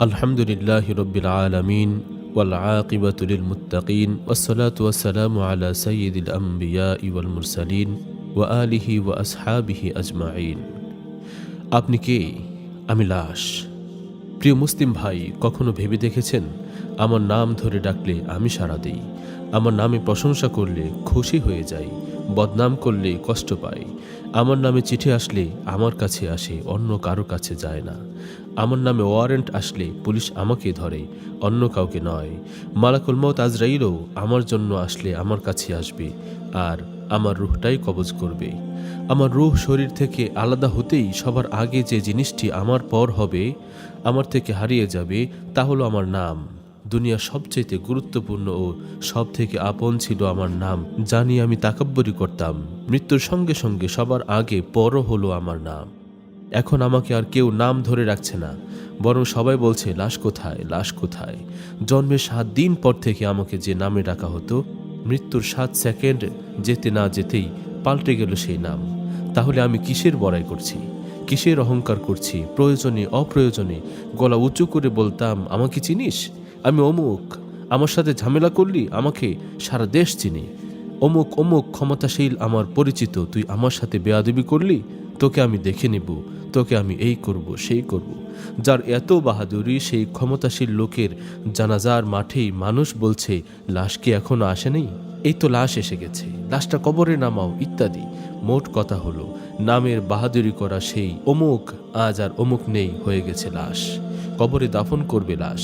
الحمد لله رب العالمين والعاقبة للمتقين والصلاة والسلام على سيد الأنبياء والمرسلين وآله وأصحابه أجمعين আপনি কে আমি লাশ প্রিয় মুসলিম ভাই কখনো ভেবে দেখেছেন আমার নাম ধরে ডাকলে আমি সাড়া দিই আমার নামে প্রশংসা করলে খুশি হয়ে যাই বদনাম করলে কষ্ট পাই আমার নামে চিঠি আসলে আমার কাছে আসে অন্য কারো কাছে যায় না আমার নামে ওয়ারেন্ট আসলে পুলিশ আমাকে ধরে, অন্য কাউকে নয়। মালাকুল মত আজরাইলও আমার জন্য আসলে আমার কাছে আসবে আর আমার রুহটাই কবজ করবে। আমার রুহ শরীর থেকে আলাদা হতেই সবার আগে যে জিনিসটি আমার পর হবে, আমার থেকে হারিয়ে যাবে, তা হলো আমার নাম। দুনিয়ার সবচেয়ে গুরুত্বপূর্ণ ও সব থেকে আপন ছিল আমার নাম জানি আমি তাকাব্বরি করতাম। মৃত্যুর সঙ্গে সঙ্গে সবার আগে পরও হলো আমার নাম। এখন আমাকে আর কেউ নাম ধরে রাখছে না, বরং সবাই বলছে, লাশ কোথায়? লাশ কোথায়? জন্মের সাত দিন পর থেকে আমাকে যে নামে ডাকা হতো, মৃত্যুর সাত সেকেন্ড যেতে না যেতেই পাল্টে গেল সেই নাম। তাহলে আমি কিসের বড়াই করছি? কিসের অহংকার করছি? প্রয়োজনে, অপ্রয়োজনে? গলা উঁচু করে বলতাম, আমাকে চিনিস? আমি অমুক। আমার সাথে ঝামেলা করলি? আমাকে সারা দেশ চিনি। অমুক অমুক ক্ষমতাশীল আমার পরিচিত, তুই আমার সাথে বেয়াদবি করলি? তোকে আমি দেখে নেব। তোকে আমি এই করব, সেই করব। যার এত বাহাদুরি, সেই ক্ষমতাশীল লোকের জানাজার মাঠেই মানুষ বলছে, লাশ কি এখনও আসেনি এই তো লাশ এসে গেছে। লাশটা কবরে নামাও, ইত্যাদি। মোট কথা হলো, নামের বাহাদুরি করা সেই অমুক, আজ আর অমুক নেই হয়ে গেছে লাশ। কবরে দাফন করবে লাশ।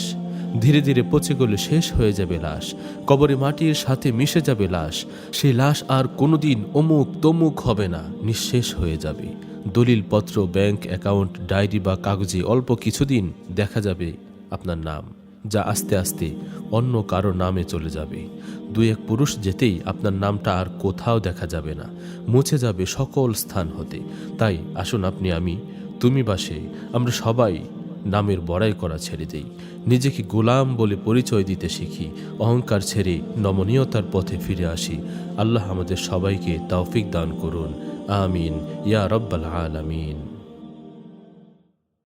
ধীরে ধীরে পচে গেলে শেষ হয়ে যাবে লাশ। কবরে মাটির সাথে মিশে যাবে লাশ। সেই লাশ আর কোনোদিন অমুক তমুক হবে না, নিঃশেষ হয়ে যাবে। দলিলপত্র, ব্যাংক অ্যাকাউন্ট, ডায়েরি বা কাগজে অল্প কিছুদিন দেখা যাবে আপনার নাম, যা আস্তে আস্তে অন্য কারও নামে চলে যাবে। দুই এক পুরুষ যেতেই আপনার নামটা আর কোথাও দেখা যাবে না, মুছে যাবে সকল স্থান হতে। তাই আসুন আপনি, আমি, তুমি বাসে আমরা সবাই নামের বড়াই করা ছেড়ে দেই। নিজেকে গোলাম বলে পরিচয় দিতে শিখি, অহংকার ছেড়ে নমনীয়তার পথে ফিরে আসি। আল্লাহ আমাদের সবাইকে তৌফিক দান করুন। আমিন ইয়া রব্বাল আলামিন